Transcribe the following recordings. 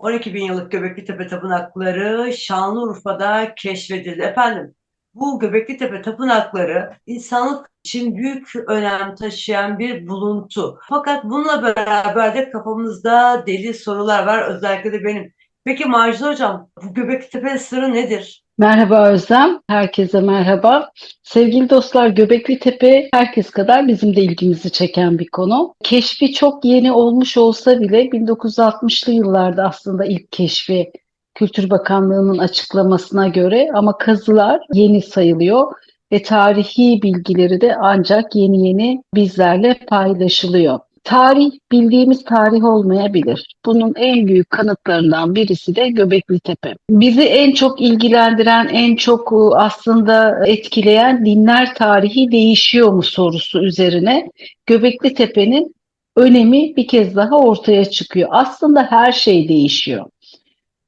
12 bin yıllık Göbekli Tepe tapınakları Şanlıurfa'da keşfedildi. Efendim, bu Göbekli Tepe tapınakları insanlık için büyük önem taşıyan bir buluntu. Fakat bununla beraber de kafamızda deli sorular var, özellikle de benim. Peki Macide Hocam, bu Göbekli Tepe'nin sırrı nedir? Merhaba Özlem, herkese merhaba. Sevgili dostlar, Göbekli Tepe herkes kadar bizim de ilgimizi çeken bir konu. Keşfi çok yeni olmuş olsa bile 1960'lı yıllarda aslında ilk keşfi Kültür Bakanlığı'nın açıklamasına göre ama kazılar yeni sayılıyor ve tarihi bilgileri de ancak yeni yeni bizlerle paylaşılıyor. Tarih bildiğimiz tarih olmayabilir. Bunun en büyük kanıtlarından birisi de Göbekli Tepe. Bizi en çok ilgilendiren, en çok e, aslında etkileyen dinler tarihi değişiyor mu sorusu üzerine Göbekli Tepe'nin önemi bir kez daha ortaya çıkıyor. Aslında her şey değişiyor.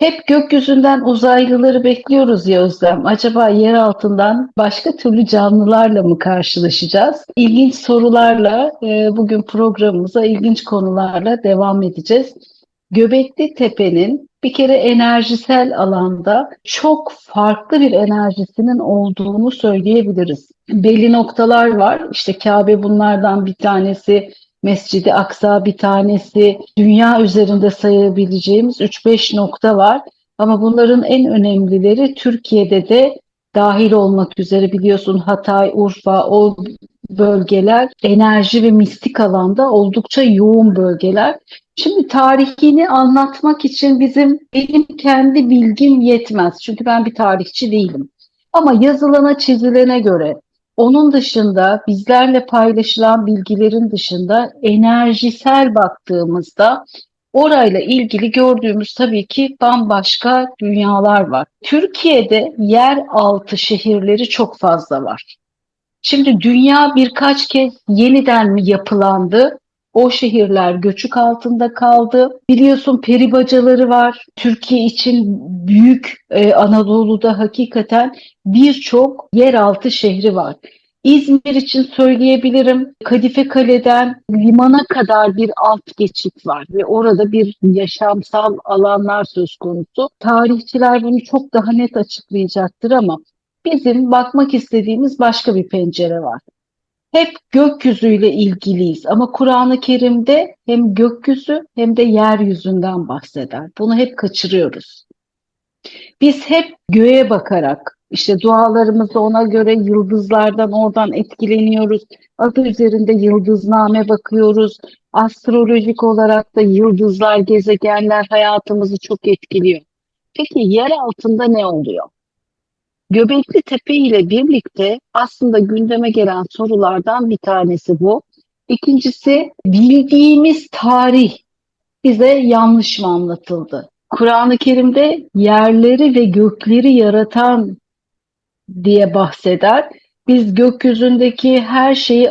Hep gökyüzünden uzaylıları bekliyoruz ya Özlem. Acaba yer altından başka türlü canlılarla mı karşılaşacağız? İlginç sorularla e, bugün programımıza ilginç konularla devam edeceğiz. Göbekli Tepe'nin bir kere enerjisel alanda çok farklı bir enerjisinin olduğunu söyleyebiliriz. Belli noktalar var. İşte Kabe bunlardan bir tanesi. Mescidi Aksa bir tanesi, dünya üzerinde sayabileceğimiz 3-5 nokta var. Ama bunların en önemlileri Türkiye'de de dahil olmak üzere biliyorsun Hatay, Urfa o bölgeler enerji ve mistik alanda oldukça yoğun bölgeler. Şimdi tarihini anlatmak için bizim benim kendi bilgim yetmez. Çünkü ben bir tarihçi değilim. Ama yazılana çizilene göre onun dışında bizlerle paylaşılan bilgilerin dışında enerjisel baktığımızda orayla ilgili gördüğümüz tabii ki bambaşka dünyalar var. Türkiye'de yer altı şehirleri çok fazla var. Şimdi dünya birkaç kez yeniden mi yapılandı? O şehirler göçük altında kaldı. Biliyorsun peri bacaları var. Türkiye için büyük e, Anadolu'da hakikaten birçok yeraltı şehri var. İzmir için söyleyebilirim. Kadife Kale'den limana kadar bir alt geçit var ve orada bir yaşamsal alanlar söz konusu. Tarihçiler bunu çok daha net açıklayacaktır ama bizim bakmak istediğimiz başka bir pencere var. Hep gökyüzüyle ilgiliyiz ama Kur'an-ı Kerim'de hem gökyüzü hem de yeryüzünden bahseder. Bunu hep kaçırıyoruz. Biz hep göğe bakarak, işte dualarımızı ona göre yıldızlardan oradan etkileniyoruz. Adı üzerinde yıldızname bakıyoruz. Astrolojik olarak da yıldızlar, gezegenler hayatımızı çok etkiliyor. Peki yer altında ne oluyor? Göbekli Tepe ile birlikte aslında gündeme gelen sorulardan bir tanesi bu. İkincisi bildiğimiz tarih bize yanlış mı anlatıldı? Kur'an-ı Kerim'de yerleri ve gökleri yaratan diye bahseder. Biz gökyüzündeki her şeyi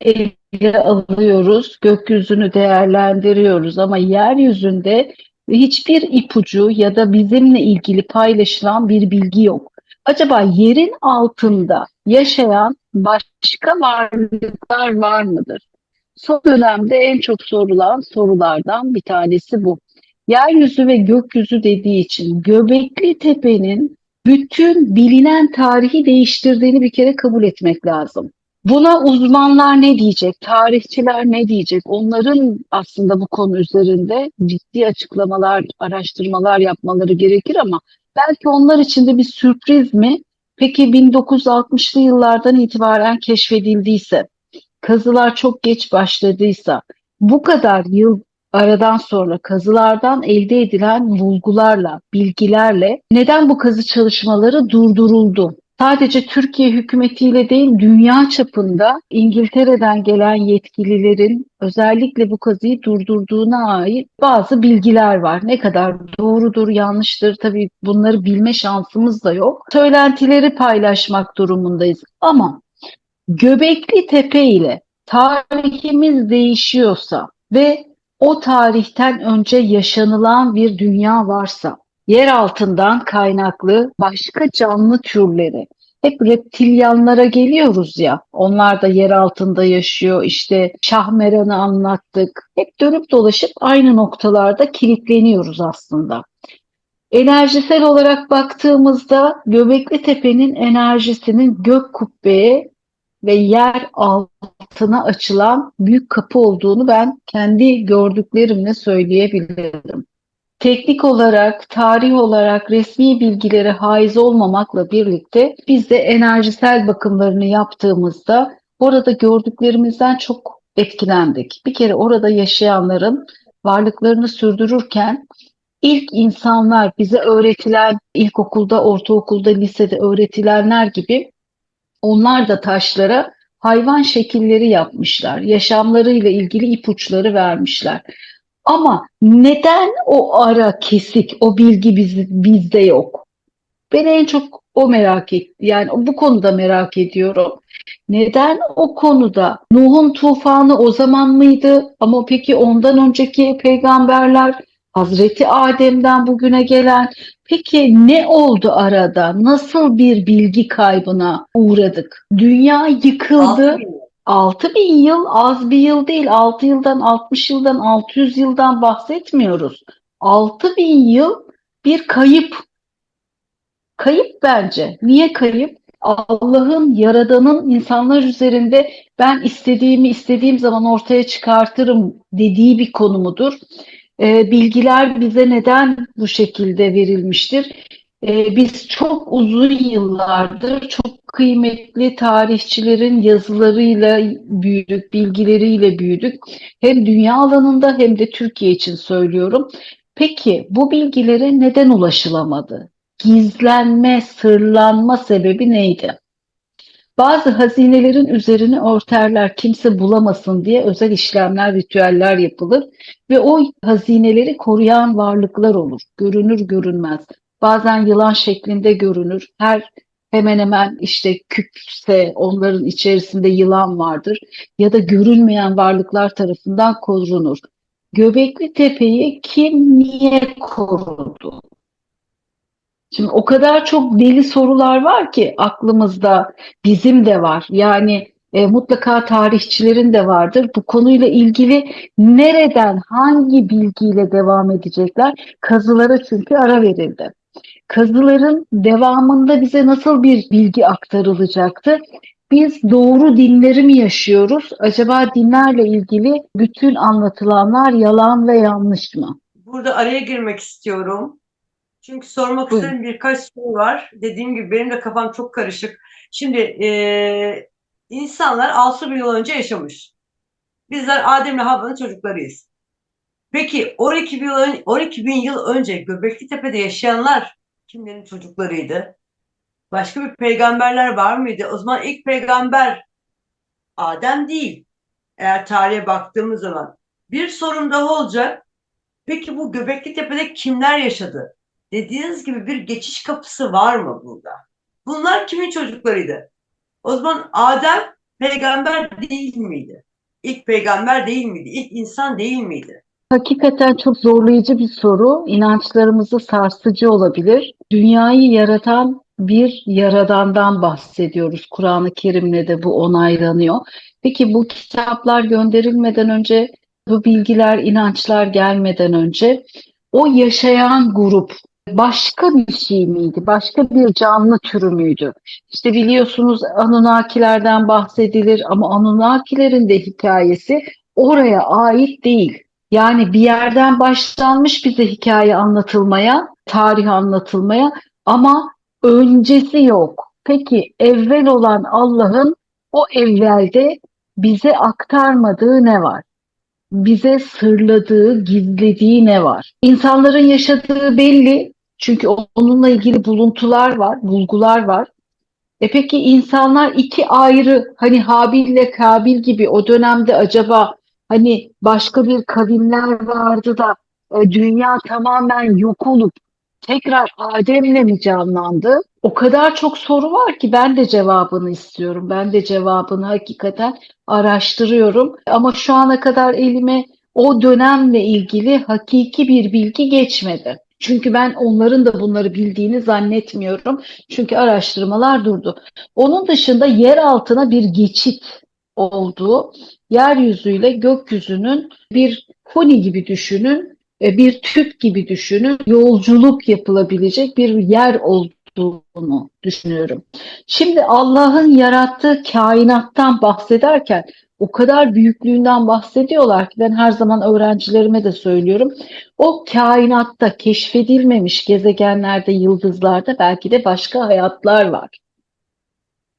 ele alıyoruz, gökyüzünü değerlendiriyoruz ama yeryüzünde hiçbir ipucu ya da bizimle ilgili paylaşılan bir bilgi yok. Acaba yerin altında yaşayan başka varlıklar var mıdır? Son dönemde en çok sorulan sorulardan bir tanesi bu. Yeryüzü ve gökyüzü dediği için Göbekli Tepe'nin bütün bilinen tarihi değiştirdiğini bir kere kabul etmek lazım. Buna uzmanlar ne diyecek, tarihçiler ne diyecek? Onların aslında bu konu üzerinde ciddi açıklamalar, araştırmalar yapmaları gerekir ama belki onlar için de bir sürpriz mi? Peki 1960'lı yıllardan itibaren keşfedildiyse, kazılar çok geç başladıysa, bu kadar yıl aradan sonra kazılardan elde edilen bulgularla, bilgilerle neden bu kazı çalışmaları durduruldu? Sadece Türkiye hükümetiyle değil dünya çapında İngiltere'den gelen yetkililerin özellikle bu kazıyı durdurduğuna ait bazı bilgiler var. Ne kadar doğrudur, yanlıştır tabii bunları bilme şansımız da yok. Söylentileri paylaşmak durumundayız. Ama Göbekli Tepe ile tarihimiz değişiyorsa ve o tarihten önce yaşanılan bir dünya varsa, yer altından kaynaklı başka canlı türleri hep reptilyanlara geliyoruz ya. Onlar da yer altında yaşıyor. İşte Şahmeran'ı anlattık. Hep dönüp dolaşıp aynı noktalarda kilitleniyoruz aslında. Enerjisel olarak baktığımızda Göbekli Tepe'nin enerjisinin gök kubbeye ve yer altına açılan büyük kapı olduğunu ben kendi gördüklerimle söyleyebilirim. Teknik olarak, tarih olarak resmi bilgilere haiz olmamakla birlikte biz de enerjisel bakımlarını yaptığımızda orada gördüklerimizden çok etkilendik. Bir kere orada yaşayanların varlıklarını sürdürürken ilk insanlar bize öğretilen ilkokulda, ortaokulda, lisede öğretilenler gibi onlar da taşlara hayvan şekilleri yapmışlar. Yaşamlarıyla ilgili ipuçları vermişler. Ama neden o ara kesik, o bilgi biz, bizde yok? Ben en çok o merak et, yani bu konuda merak ediyorum. Neden o konuda Nuh'un tufanı o zaman mıydı? Ama peki ondan önceki peygamberler Hazreti Adem'den bugüne gelen peki ne oldu arada? Nasıl bir bilgi kaybına uğradık? Dünya yıkıldı. Aferin. 6 bin yıl az bir yıl değil. 6 yıldan, 60 yıldan, 600 yıldan bahsetmiyoruz. 6 bin yıl bir kayıp. Kayıp bence. Niye kayıp? Allah'ın, Yaradan'ın insanlar üzerinde ben istediğimi istediğim zaman ortaya çıkartırım dediği bir konumudur. Ee, bilgiler bize neden bu şekilde verilmiştir? Ee, biz çok uzun yıllardır çok kıymetli tarihçilerin yazılarıyla büyüdük, bilgileriyle büyüdük. Hem dünya alanında hem de Türkiye için söylüyorum. Peki bu bilgilere neden ulaşılamadı? Gizlenme, sırlanma sebebi neydi? Bazı hazinelerin üzerini örterler, kimse bulamasın diye özel işlemler, ritüeller yapılır ve o hazineleri koruyan varlıklar olur. Görünür görünmez. Bazen yılan şeklinde görünür. Her hemen hemen işte küpse onların içerisinde yılan vardır ya da görünmeyen varlıklar tarafından korunur. Göbekli Tepe'yi kim niye korudu? Şimdi o kadar çok deli sorular var ki aklımızda, bizim de var. Yani e, mutlaka tarihçilerin de vardır. Bu konuyla ilgili nereden, hangi bilgiyle devam edecekler? Kazılara çünkü ara verildi. Kazıların devamında bize nasıl bir bilgi aktarılacaktı? Biz doğru dinleri mi yaşıyoruz? Acaba dinlerle ilgili bütün anlatılanlar yalan ve yanlış mı? Burada araya girmek istiyorum. Çünkü sormak Buyurun. istediğim birkaç soru var. Dediğim gibi benim de kafam çok karışık. Şimdi eee, insanlar 6 bin yıl önce yaşamış. Bizler Adem'le Havva'nın çocuklarıyız. Peki 12 bin yıl, ön- 12 bin yıl önce Göbekli Tepe'de yaşayanlar kimlerin çocuklarıydı? Başka bir peygamberler var mıydı? O zaman ilk peygamber Adem değil. Eğer tarihe baktığımız zaman. Bir sorum daha olacak. Peki bu Göbekli Tepe'de kimler yaşadı? Dediğiniz gibi bir geçiş kapısı var mı burada? Bunlar kimin çocuklarıydı? O zaman Adem peygamber değil miydi? İlk peygamber değil miydi? İlk insan değil miydi? Hakikaten çok zorlayıcı bir soru. İnançlarımızı sarsıcı olabilir. Dünyayı yaratan bir yaradandan bahsediyoruz. Kur'an-ı Kerim'le de bu onaylanıyor. Peki bu kitaplar gönderilmeden önce, bu bilgiler, inançlar gelmeden önce o yaşayan grup başka bir şey miydi? Başka bir canlı türü müydü? İşte biliyorsunuz Anunnakilerden bahsedilir ama Anunnakilerin de hikayesi oraya ait değil. Yani bir yerden başlanmış bize hikaye anlatılmaya, tarih anlatılmaya ama öncesi yok. Peki evvel olan Allah'ın o evvelde bize aktarmadığı ne var? Bize sırladığı, gizlediği ne var? İnsanların yaşadığı belli. Çünkü onunla ilgili buluntular var, bulgular var. E peki insanlar iki ayrı hani Habil'le Kabil gibi o dönemde acaba hani başka bir kavimler vardı da e, dünya tamamen yok olup tekrar Adem'le mi canlandı? O kadar çok soru var ki ben de cevabını istiyorum. Ben de cevabını hakikaten araştırıyorum. Ama şu ana kadar elime o dönemle ilgili hakiki bir bilgi geçmedi. Çünkü ben onların da bunları bildiğini zannetmiyorum. Çünkü araştırmalar durdu. Onun dışında yer altına bir geçit olduğu, yeryüzüyle gökyüzünün bir koni gibi düşünün, e, bir tüp gibi düşünün, yolculuk yapılabilecek bir yer olduğunu düşünüyorum. Şimdi Allah'ın yarattığı kainattan bahsederken o kadar büyüklüğünden bahsediyorlar ki ben her zaman öğrencilerime de söylüyorum. O kainatta keşfedilmemiş gezegenlerde, yıldızlarda belki de başka hayatlar var.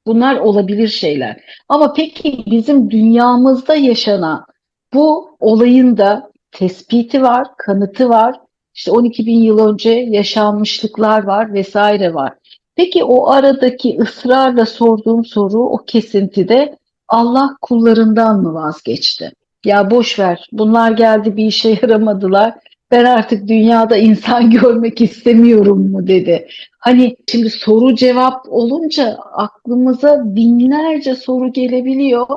Bunlar olabilir şeyler. Ama peki bizim dünyamızda yaşanan bu olayın da tespiti var, kanıtı var. İşte 12 bin yıl önce yaşanmışlıklar var vesaire var. Peki o aradaki ısrarla sorduğum soru o kesintide Allah kullarından mı vazgeçti? Ya boş ver, bunlar geldi bir işe yaramadılar. Ben artık dünyada insan görmek istemiyorum mu dedi. Hani şimdi soru cevap olunca aklımıza binlerce soru gelebiliyor.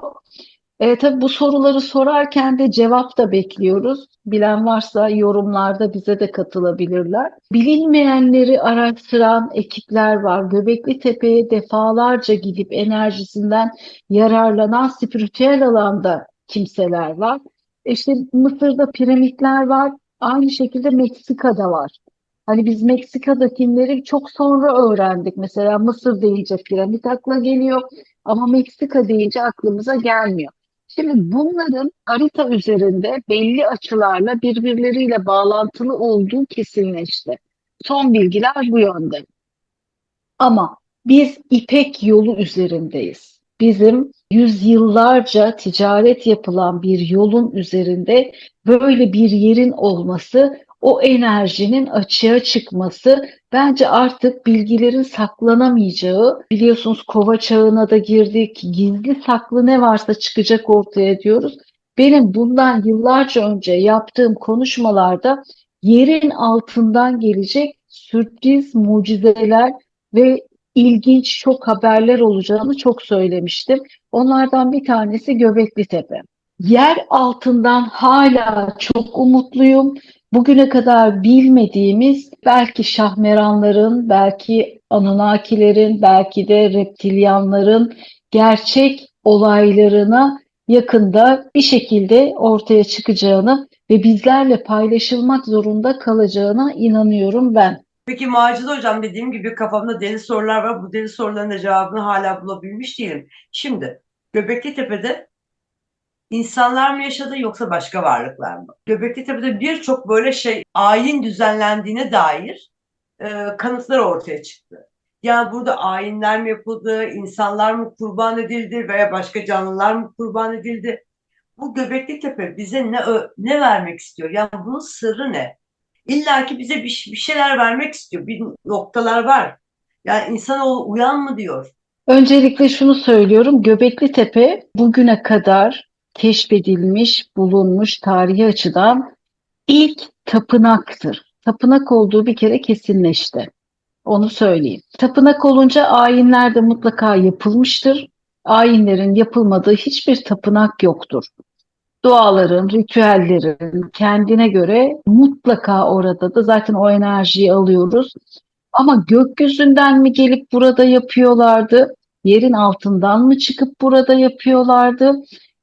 E, tabii bu soruları sorarken de cevap da bekliyoruz. Bilen varsa yorumlarda bize de katılabilirler. Bilinmeyenleri araştıran ekipler var. Göbekli Tepe'ye defalarca gidip enerjisinden yararlanan spiritüel alanda kimseler var. İşte Mısır'da piramitler var. Aynı şekilde Meksika'da var. Hani biz Meksika'dakileri çok sonra öğrendik. Mesela Mısır deyince piramit akla geliyor ama Meksika deyince aklımıza gelmiyor. Şimdi bunların harita üzerinde belli açılarla birbirleriyle bağlantılı olduğu kesinleşti. Son bilgiler bu yönde. Ama biz İpek yolu üzerindeyiz. Bizim yüzyıllarca ticaret yapılan bir yolun üzerinde böyle bir yerin olması, o enerjinin açığa çıkması bence artık bilgilerin saklanamayacağı, biliyorsunuz kova çağına da girdik, gizli saklı ne varsa çıkacak ortaya diyoruz. Benim bundan yıllarca önce yaptığım konuşmalarda yerin altından gelecek sürpriz mucizeler ve ilginç şok haberler olacağını çok söylemiştim. Onlardan bir tanesi Göbekli Tepe. Yer altından hala çok umutluyum. Bugüne kadar bilmediğimiz belki şahmeranların, belki Anunnakilerin, belki de reptilyanların gerçek olaylarına yakında bir şekilde ortaya çıkacağını ve bizlerle paylaşılmak zorunda kalacağına inanıyorum ben. Peki Macide Hocam dediğim gibi kafamda deli sorular var. Bu deli soruların cevabını hala bulabilmiş değilim. Şimdi Göbekli Tepe'de insanlar mı yaşadı yoksa başka varlıklar mı? Göbekli Tepe'de birçok böyle şey ayin düzenlendiğine dair e, kanıtlar ortaya çıktı. Yani burada ayinler mi yapıldı, insanlar mı kurban edildi veya başka canlılar mı kurban edildi? Bu Göbekli Tepe bize ne ne vermek istiyor? Yani bunun sırrı ne? İlla ki bize bir, bir şeyler vermek istiyor. Bir noktalar var. Yani insanoğlu uyan mı diyor. Öncelikle şunu söylüyorum. Göbekli Tepe bugüne kadar keşfedilmiş, bulunmuş tarihi açıdan ilk tapınaktır. Tapınak olduğu bir kere kesinleşti. Onu söyleyeyim. Tapınak olunca ayinler de mutlaka yapılmıştır. Ayinlerin yapılmadığı hiçbir tapınak yoktur. Duaların, ritüellerin kendine göre mutlaka orada da zaten o enerjiyi alıyoruz. Ama gökyüzünden mi gelip burada yapıyorlardı? Yerin altından mı çıkıp burada yapıyorlardı?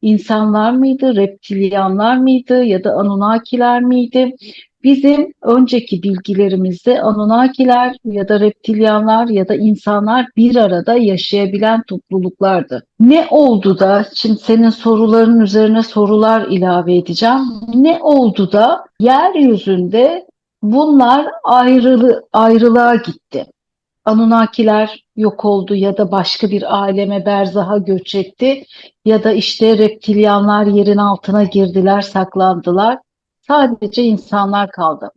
İnsanlar mıydı, reptilyanlar mıydı ya da Anunnakiler miydi? Bizim önceki bilgilerimizde Anunnakiler ya da reptilyanlar ya da insanlar bir arada yaşayabilen topluluklardı. Ne oldu da, şimdi senin soruların üzerine sorular ilave edeceğim. Ne oldu da yeryüzünde bunlar ayrılı, ayrılığa gitti? Anunnakiler yok oldu ya da başka bir aleme berzaha göç etti ya da işte reptilyanlar yerin altına girdiler, saklandılar. Sadece insanlar kaldı.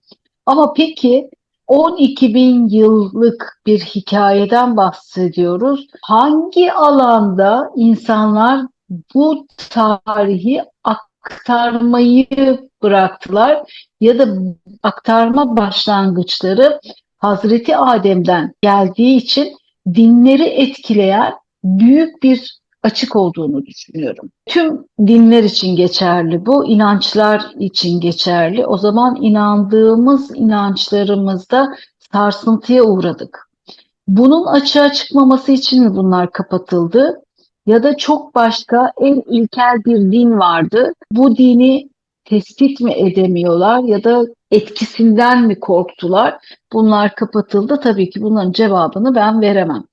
Ama peki 12 bin yıllık bir hikayeden bahsediyoruz. Hangi alanda insanlar bu tarihi aktarmayı bıraktılar ya da aktarma başlangıçları Hazreti Adem'den geldiği için dinleri etkileyen büyük bir açık olduğunu düşünüyorum. Tüm dinler için geçerli bu, inançlar için geçerli. O zaman inandığımız inançlarımızda sarsıntıya uğradık. Bunun açığa çıkmaması için mi bunlar kapatıldı? Ya da çok başka en ilkel bir din vardı. Bu dini tespit mi edemiyorlar ya da etkisinden mi korktular? Bunlar kapatıldı. Tabii ki bunların cevabını ben veremem.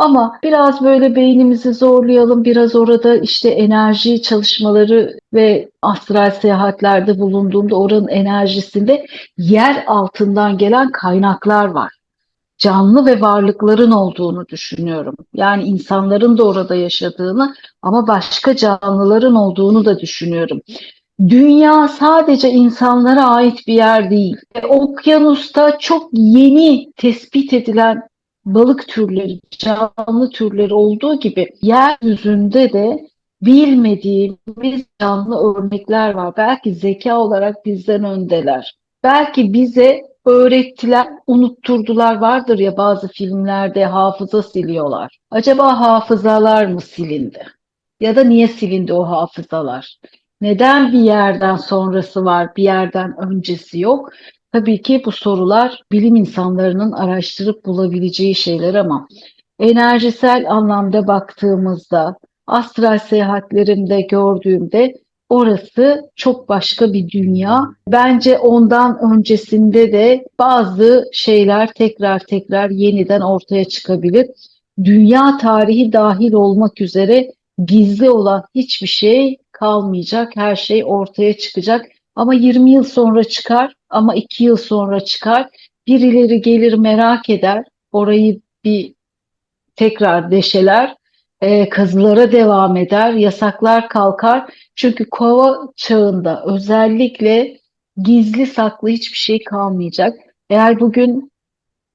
Ama biraz böyle beynimizi zorlayalım, biraz orada işte enerji çalışmaları ve astral seyahatlerde bulunduğumda oranın enerjisinde yer altından gelen kaynaklar var. Canlı ve varlıkların olduğunu düşünüyorum. Yani insanların da orada yaşadığını ama başka canlıların olduğunu da düşünüyorum. Dünya sadece insanlara ait bir yer değil. E, Okyanusta çok yeni tespit edilen balık türleri, canlı türleri olduğu gibi yeryüzünde de bilmediğimiz canlı örnekler var. Belki zeka olarak bizden öndeler. Belki bize öğrettiler, unutturdular vardır ya bazı filmlerde hafıza siliyorlar. Acaba hafızalar mı silindi? Ya da niye silindi o hafızalar? Neden bir yerden sonrası var, bir yerden öncesi yok? Tabii ki bu sorular bilim insanlarının araştırıp bulabileceği şeyler ama enerjisel anlamda baktığımızda, astral seyahatlerimde gördüğümde orası çok başka bir dünya. Bence ondan öncesinde de bazı şeyler tekrar tekrar yeniden ortaya çıkabilir. Dünya tarihi dahil olmak üzere gizli olan hiçbir şey kalmayacak. Her şey ortaya çıkacak. Ama 20 yıl sonra çıkar, ama 2 yıl sonra çıkar. Birileri gelir merak eder, orayı bir tekrar deşeler, e, kazılara devam eder, yasaklar kalkar. Çünkü kova çağında özellikle gizli saklı hiçbir şey kalmayacak. Eğer bugün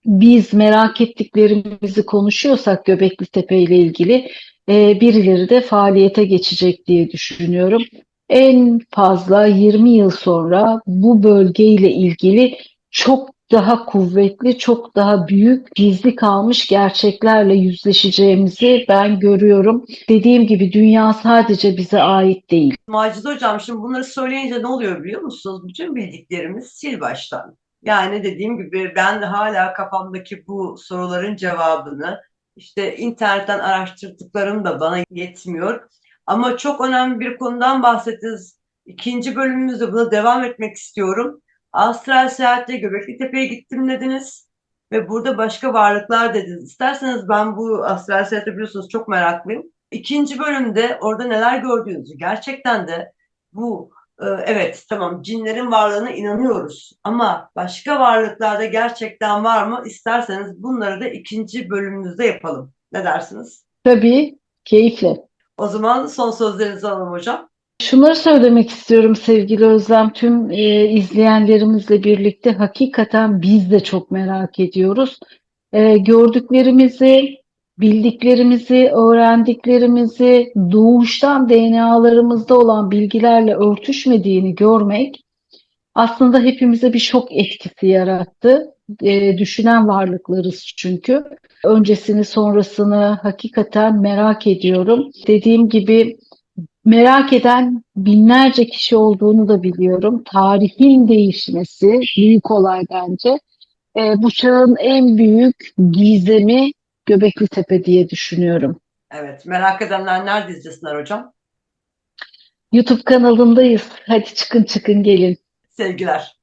biz merak ettiklerimizi konuşuyorsak Göbekli Tepe ile ilgili e, birileri de faaliyete geçecek diye düşünüyorum. En fazla 20 yıl sonra bu bölgeyle ilgili çok daha kuvvetli, çok daha büyük, gizli kalmış gerçeklerle yüzleşeceğimizi ben görüyorum. Dediğim gibi dünya sadece bize ait değil. Macide Hocam şimdi bunları söyleyince ne oluyor biliyor musunuz? Bütün bildiklerimiz sil baştan. Yani dediğim gibi ben de hala kafamdaki bu soruların cevabını işte internetten araştırdıklarım da bana yetmiyor. Ama çok önemli bir konudan bahsettiniz. İkinci bölümümüzde buna devam etmek istiyorum. Astral seyahatte Göbekli Tepe'ye gittim dediniz ve burada başka varlıklar dediniz. İsterseniz ben bu astral seyahatte biliyorsunuz çok meraklıyım. İkinci bölümde orada neler gördüğünüzü gerçekten de bu e, evet tamam cinlerin varlığına inanıyoruz ama başka varlıklarda gerçekten var mı? İsterseniz bunları da ikinci bölümümüzde yapalım. Ne dersiniz? Tabii keyifle. O zaman son sözlerinizi alalım hocam. Şunları söylemek istiyorum sevgili Özlem. Tüm e, izleyenlerimizle birlikte hakikaten biz de çok merak ediyoruz. E, gördüklerimizi, bildiklerimizi, öğrendiklerimizi doğuştan DNA'larımızda olan bilgilerle örtüşmediğini görmek aslında hepimize bir şok etkisi yarattı. E, düşünen varlıklarız çünkü. Öncesini sonrasını hakikaten merak ediyorum. Dediğim gibi merak eden binlerce kişi olduğunu da biliyorum. Tarihin değişmesi büyük olay bence. E, bu çağın en büyük gizemi Göbekli Tepe diye düşünüyorum. Evet, merak edenler nerede izlesinler hocam? YouTube kanalındayız. Hadi çıkın çıkın gelin. Sevgiler.